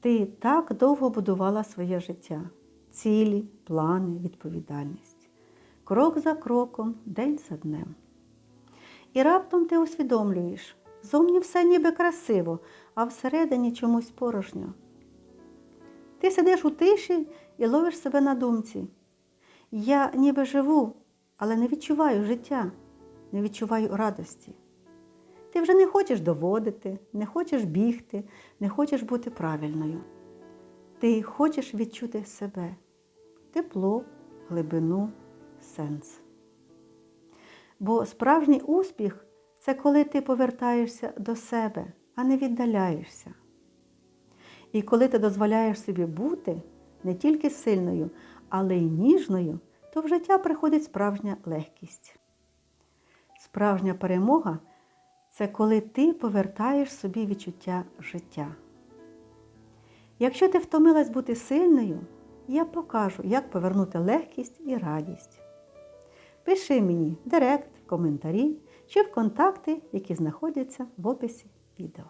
Ти так довго будувала своє життя, цілі, плани, відповідальність, крок за кроком, день за днем. І раптом ти усвідомлюєш, зовні все ніби красиво, а всередині чомусь порожньо. Ти сидиш у тиші і ловиш себе на думці. Я ніби живу, але не відчуваю життя, не відчуваю радості. Ти вже не хочеш доводити, не хочеш бігти, не хочеш бути правильною. Ти хочеш відчути себе, тепло, глибину, сенс. Бо справжній успіх це коли ти повертаєшся до себе, а не віддаляєшся. І коли ти дозволяєш собі бути не тільки сильною, але й ніжною, то в життя приходить справжня легкість. Справжня перемога це коли ти повертаєш собі відчуття життя. Якщо ти втомилась бути сильною, я покажу, як повернути легкість і радість. Пиши мені директ, коментарі чи в контакти, які знаходяться в описі відео.